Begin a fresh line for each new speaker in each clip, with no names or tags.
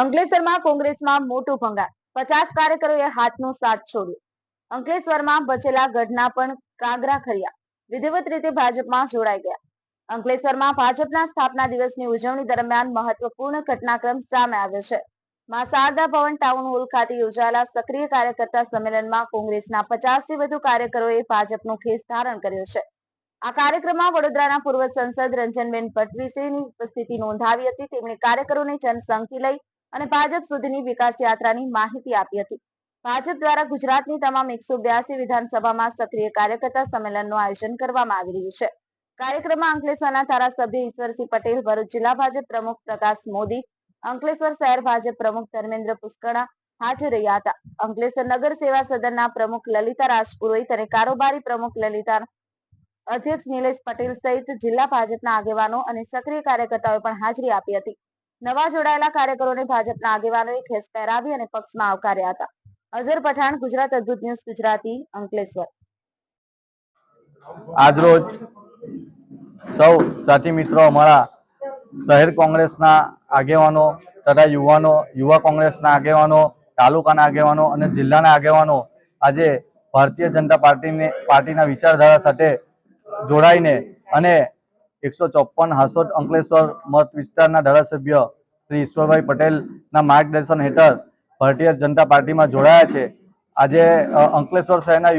અંકલેશ્વરમાં કોંગ્રેસમાં મોટું ભંગાર. પચાસ કાર્યકરોએ હાથનો સાથ છોડ્યો. અંકલેશ્વરમાં બચેલા ગઢના પણ કાગરા ખર્યા. વિધિવત રીતે ભાજપમાં જોડાઈ ગયા. અંકલેશ્વરમાં ભાજપના સ્થાપના દિવસની ઉજવણી દરમિયાન મહત્વપૂર્ણ ઘટનાક્રમ સામે આવ્યો છે. માં શારદા ભવન ટાઉન હોલ ખાતે યોજાયેલા સક્રિય કાર્યકર્તા સંમેલનમાં કોંગ્રેસના પચાસથી વધુ કાર્યકરોએ ભાજપનો ખેસ ધારણ કર્યો છે. આ કાર્યક્રમમાં વડોદરાના પૂર્વ સંસદ રંજનબેન ભટ્ટવીસેની ઉપસ્થિતિ નોંધાવી હતી. તેમણે કાર્યકરોને જનસંઘથી લઈ અને ભાજપ સુધીની વિકાસ યાત્રાની માહિતી આપી હતી. ભાજપ દ્વારા ગુજરાતની તમામ એકસો વિધાનસભામાં સક્રિય કાર્યકર્તા સંમેલનનું આયોજન કરવામાં આવી રહ્યું છે. કાર્યક્રમમાં અંકલેશ્વરના ધારાસભ્ય ઈશ્વરસિંહ પટેલ, ભરૂચ જિલ્લા ભાજપ પ્રમુખ પ્રકાશ મોદી, અંકલેશ્વર શહેર ભાજપ પ્રમુખ ધર્મેન્દ્ર પુષ્કણા હાજર રહ્યા હતા. અંકલેશ્વર નગર સેવા સદનના પ્રમુખ લલિતા રાજપુરોહિત અને કારોબારી પ્રમુખ લલિતા અધ્યક્ષ નિલેશ પટેલ સહિત જિલ્લા ભાજપના આગેવાનો અને સક્રિય કાર્યકર્તાઓએ પણ હાજરી આપી હતી. નવા જોડાયેલા કાર્યકરોને ભાજપના આગેવાનોએ ખેસ પહેરાવી અને પક્ષમાં આવકાર્યા હતા. અઝર પઠાણ, ગુજરાત અદ્ભુત ન્યૂઝ, ગુજરાતી, અંકલેશ્વર.
આજરોજ સૌ સાથી મિત્રો, અમારા શહેર કોંગ્રેસના આગેવાનો તથા યુવાનો, યુવા કોંગ્રેસના આગેવાનો, તાલુકાના આગેવાનો અને જિલ્લાના આગેવાનો આજે ભારતીય જનતા પાર્ટીને, પાર્ટીના વિચારધારા સાથે જોડાઈને અને એકસો ચોપન હાસોટ, અંકલેશ્વર મત વિસ્તારના ધારાસભ્ય શ્રી ઈશ્વરભાઈ પટેલના માર્ગદર્શન હેઠળ ભારતીય જનતા પાર્ટીમાં જોડાયા છે. આજે અંકલેશ્વર શહેરના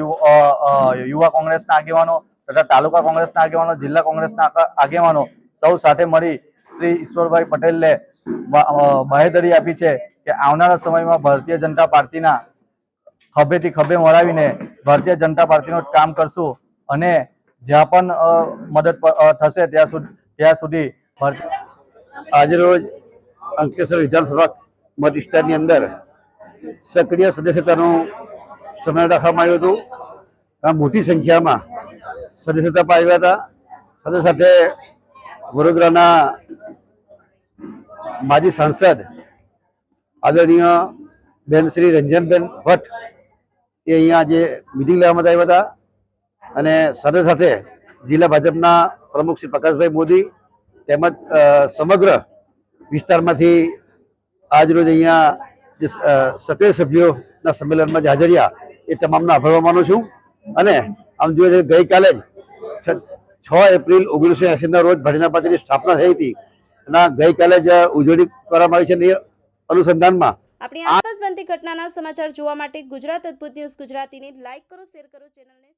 યુવા કોંગ્રેસના આગેવાનો તથા તાલુકા કોંગ્રેસના આગેવાનો, જિલ્લા કોંગ્રેસના આગેવાનો સૌ સાથે મળી શ્રી ઈશ્વરભાઈ પટેલને બાહેધરી આપી છે કે આવનારા સમયમાં ભારતીય જનતા પાર્ટીના ખભેથી ખભે મળાવીને ભારતીય જનતા પાર્ટીનું કામ કરશું અને જ્યાં પણ મદદ થશે ત્યાં સુધી ત્યાં સુધી
આજરોજ અંકલેશ્વર વિધાનસભા મત વિસ્તારની અંદર સક્રિય સદસ્યતાનું સમય રાખવામાં આવ્યું હતું. આ મોટી સંખ્યામાં સદસ્યતા આવ્યા હતા. સાથે સાથે વડોદરાના માજી સાંસદ આદરણીય બેન શ્રી રંજનબેન ભટ્ટ એ અહીંયા આજે મિટિંગ લેવામાં આવ્યા હતા. અને સાથે સાથે જિલ્લા ભાજપના પ્રમુખ શ્રી પ્રકાશભાઈ મોદી તેમજ સમગ્ર વિસ્તારમાંથી આજરોજ અહીંયા જે સક્રિય સભ્યોના સંમેલનમાં જે હાજર એ તમામનો આભાર માનું છું. અને આમ જોઈએ ગઈકાલે જ છ- એપ્રિલ ઓગણીસો એંસીના રોજ ભારતીય પાત્રની સ્થાપના થઈ હતી. અને ગઈકાલે જ ઉજવણી કરવામાં આવી છે અનુસંધાનમાં
આપણી આસપાસ બનતી ઘટનાના સમાચાર જોવા માટે ગુજરાત અદભુત ન્યૂઝ ગુજરાતીની લાઈક કરો, શેર કરો, ચેનલને